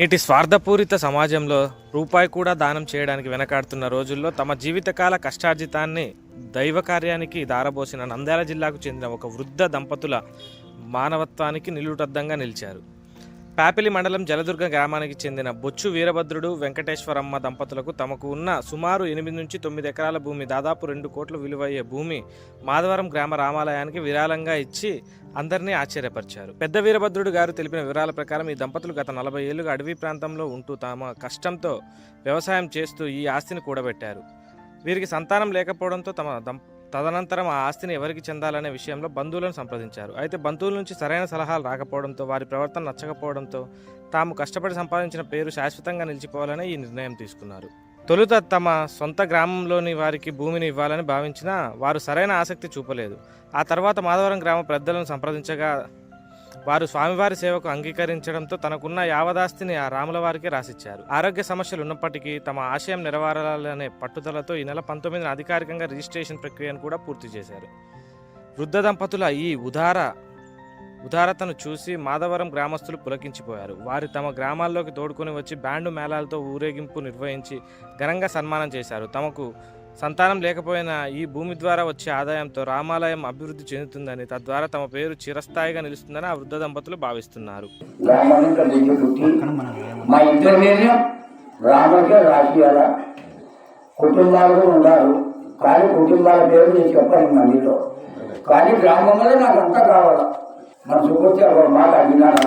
నేటి స్వార్థపూరిత సమాజంలో రూపాయి కూడా దానం చేయడానికి వెనకాడుతున్న రోజుల్లో తమ జీవితకాల కష్టార్జితాన్ని దైవ కార్యానికి దారబోసిన నంద్యాల జిల్లాకు చెందిన ఒక వృద్ధ దంపతుల మానవత్వానికి నిలుటద్దంగా నిలిచారు. పాపిలి మండలం జలదుర్గ గ్రామానికి చెందిన బొచ్చు వీరభద్రుడు వెంకటేశ్వరమ్మ దంపతులకు తమకు ఉన్న సుమారు ఎనిమిది నుంచి తొమ్మిది ఎకరాల భూమి దాదాపు రెండు కోట్లు విలువయ్యే భూమి మాధవరం గ్రామ రామాలయానికి విరాళంగా ఇచ్చి అందరినీ ఆశ్చర్యపరిచారు. పెద్ద వీరభద్రుడు గారు తెలిపిన వివరాల ప్రకారం ఈ దంపతులు గత నలభై ఏళ్ళుగా అడవి ప్రాంతంలో ఉంటూ తమ కష్టంతో వ్యవసాయం చేస్తూ ఈ ఆస్తిని కూడబెట్టారు. వీరికి సంతానం లేకపోవడంతో తమ దంప తదనంతరం ఆ ఆస్తిని ఎవరికి చెందాలనే విషయంలో బంధువులను సంప్రదించారు. అయితే బంధువుల నుంచి సరైన సలహాలు రాకపోవడంతో వారి ప్రవర్తన నచ్చకపోవడంతో తాము కష్టపడి సంపాదించిన పేరు శాశ్వతంగా నిలిచిపోవాలని ఈ నిర్ణయం తీసుకున్నారు. తొలుత తమ సొంత గ్రామంలోని వారికి భూమిని ఇవ్వాలని భావించినా వారు సరైన ఆసక్తి చూపలేదు. ఆ తర్వాత మాధవరం గ్రామ పెద్దలను సంప్రదించగా వారు స్వామివారి సేవకు అంగీకరించడంతో తనకున్న యావదాస్తిని ఆ రాముల వారికి రాసిచ్చారు. ఆరోగ్య సమస్యలు ఉన్నప్పటికీ తమ ఆశయం నెరవేరాలనే పట్టుదలతో ఈ నెల పంతొమ్మిదిన అధికారికంగా రిజిస్ట్రేషన్ ప్రక్రియను కూడా పూర్తి చేశారు. వృద్ధ దంపతుల ఈ ఉదార ఉదారతను చూసి మాధవరం గ్రామస్తులు పులకించిపోయారు. వారి తమ గ్రామాల్లోకి తోడుకొని వచ్చి బ్యాండు మేళాలతో ఊరేగింపు నిర్వహించి ఘనంగా సన్మానం చేశారు. తమకు సంతానం లేకపోయినా ఈ భూమి ద్వారా వచ్చే ఆదాయంతో రామాలయం అభివృద్ధి చెందుతుందని తద్వారా తమ పేరు చిరస్థాయిగా నిలుస్తుందని ఆ వృద్ధ దంపతులు భావిస్తున్నారు. మా రామకే రాసియాల కుటుంబాలు ఉన్నారు. కానీ కుటుంబాల పేరు నేను చెప్పాను మందిలో కానీ గ్రామంలో నాకు అంతా కావాలి. మన సుకొచ్చి ఒక మాట అడిగినాను